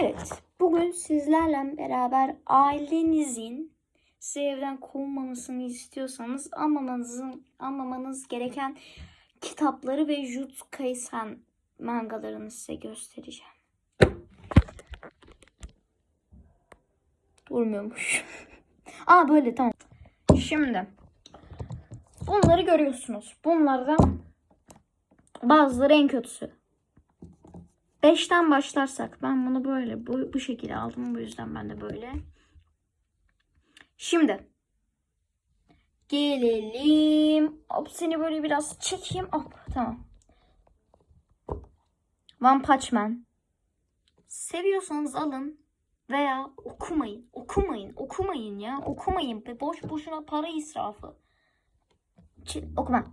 Evet, bugün sizlerle beraber ailenizin sizi evden kovmamasını istiyorsanız almamanızın almamanız gereken kitapları ve Jutsu Kaisen mangalarını size göstereceğim. Durmuyormuş. Aa böyle tamam. Şimdi bunları görüyorsunuz. Bunlardan bazıları en kötüsü. 5'ten başlarsak ben bunu böyle bu, bu şekilde aldım. Bu yüzden ben de böyle. Şimdi gelelim. Hop seni böyle biraz çekeyim. Hop tamam. One Punch Man. Seviyorsanız alın veya okumayın. Okumayın. Okumayın ya. Okumayın. Ve boş boşuna para israfı. Ç- okuma.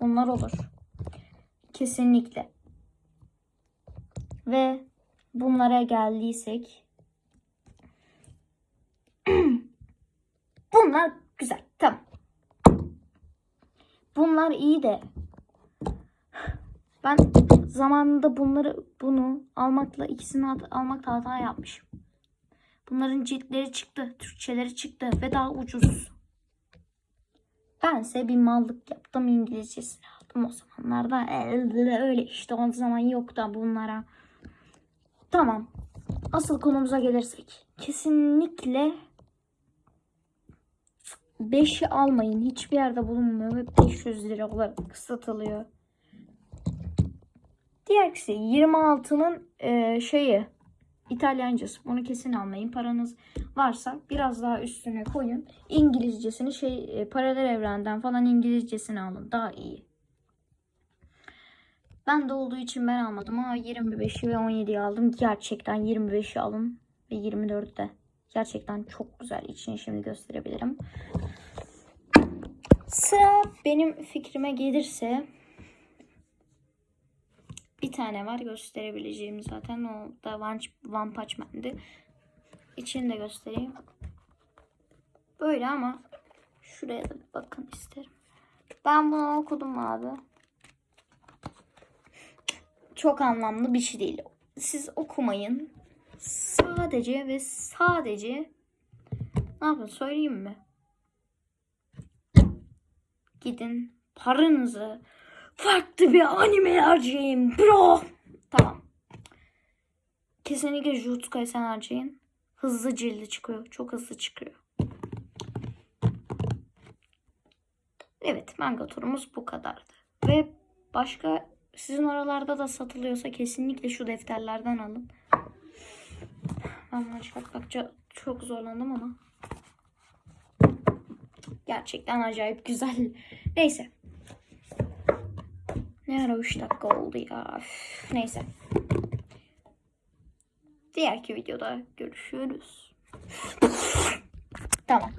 Bunlar olur. Kesinlikle. Ve bunlara geldiysek bunlar güzel. Tamam. Bunlar iyi de ben zamanında bunları bunu almakla ikisini al- almakla hata yapmışım. Bunların ciltleri çıktı, Türkçeleri çıktı ve daha ucuz. Bense bir mallık yaptım İngilizcesini aldım o zamanlarda. Ee, Öyle işte o zaman yok da bunlara. Tamam. Asıl konumuza gelirsek. Kesinlikle 5'i almayın. Hiçbir yerde bulunmuyor ve 500 lira olarak satılıyor. Diğerisi 26'nın e, şeyi İtalyancası. Bunu kesin almayın. Paranız varsa biraz daha üstüne koyun. İngilizcesini şey e, paralel evrenden falan İngilizcesini alın. Daha iyi. Ben de olduğu için ben almadım ama 25'i ve 17'yi aldım. Gerçekten 25'i alın ve 24'te. Gerçekten çok güzel. İçini şimdi gösterebilirim. Sıra benim fikrime gelirse bir tane var gösterebileceğim zaten. O da One, One Punch Man'di. İçini de göstereyim. Böyle ama şuraya da bakın isterim. Ben bunu okudum abi çok anlamlı bir şey değil. Siz okumayın. Sadece ve sadece ne yapın söyleyeyim mi? Gidin paranızı farklı bir anime harcayın bro. Tamam. Kesinlikle Jutsu Kaisen harcayın. Hızlı cildi çıkıyor. Çok hızlı çıkıyor. Evet manga turumuz bu kadardı. Ve başka sizin oralarda da satılıyorsa kesinlikle şu defterlerden alın. Ben buna çıkartmakça çok zorlandım ama. Gerçekten acayip güzel. Neyse. Ne ara 3 dakika oldu ya. Neyse. Diğerki videoda görüşürüz. tamam.